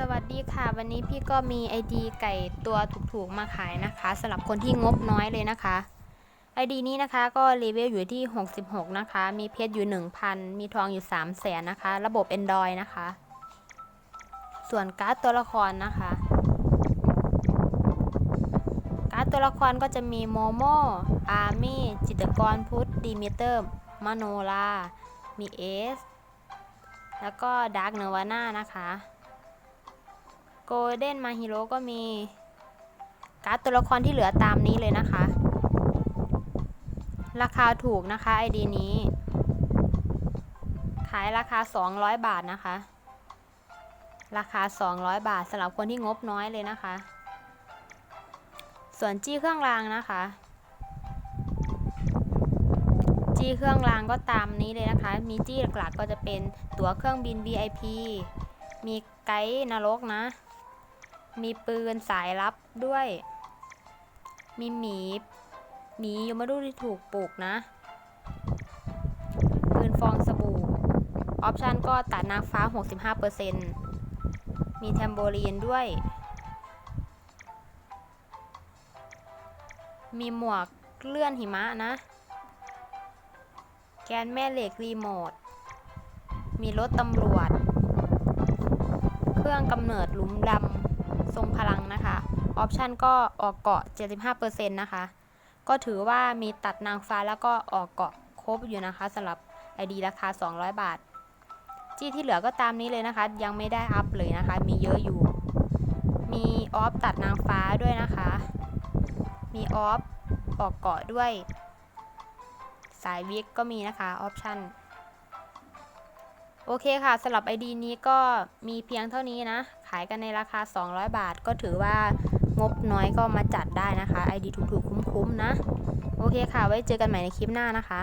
สวัสดีค่ะวันนี้พี่ก็มี ID ไก่ตัวถูกๆมาขายนะคะสำหรับคนที่งบน้อยเลยนะคะ ID นี้นะคะก็เลเวลอยู่ที่ 66 นะคะ มีเพชรอยู่ 1,000 มีทองอยู่ 3 0 0แสนนะคะ ระบบ Android นะคะ ส่วนการ์ดตัวละครนะคะ การ์ดตัวละครก็จะมีโมโมอาร์มี่จิตกรพุทธดีมิเตอร์ มโนลามีเอสแล้วก็ดาร์กเนวาน่านะคะ โกลเด้นมาฮิโร่ก็มีการ์ดตัวละครที่เหลือตามนี้เลยนะคะ ราคาถูกนะคะ ID นี้ ขายราคา 200 บาทนะคะ ราคา 200 บาทสำหรับคนที่งบน้อยเลยนะคะ ส่วนจี้เครื่องรางนะคะ จี้เครื่องรางก็ตามนี้เลยนะคะ มีจี้หลักๆก็จะเป็นตั๋วเครื่องบิน VIP มีไกด์นรกนะ มีปืนสายลับด้วย มีหมีหมียมดูที่ถูกปลูกนะ ปืนฟองสบู่ ออปชันก็ตัดนางฟ้า 65%มีแทมโบลีนด้วย มีหมวกเลื่อนหิมะนะ แกนแม่เหล็กรีโมท มีรถตำรวจ เครื่องกำเนิดหลุมดำ ทรงพลังนะคะออปชันก็ออกเกาะ 75%นะคะ ก็ถือว่ามีตัดนางฟ้าแล้วก็ออกเกาะครบอยู่นะคะสำหรับ ID ราคา 200 บาท จี้ที่เหลือก็ตามนี้เลยนะคะ ยังไม่ได้อัพเลยนะคะ มีเยอะอยู่ มีออฟตัดนางฟ้าด้วยนะคะ มีออฟออกเกาะด้วย สายวิกก็มีนะคะออปชัน โอเคค่ะสำหรับ ID นี้ก็มีเพียงเท่านี้นะ ขายกันในราคา 200 บาท ก็ถือว่างบน้อยก็มาจัดได้นะคะ ID ถูกๆ คุ้มๆ นะ โอเคค่ะ ไว้เจอกันใหม่ในคลิปหน้านะคะ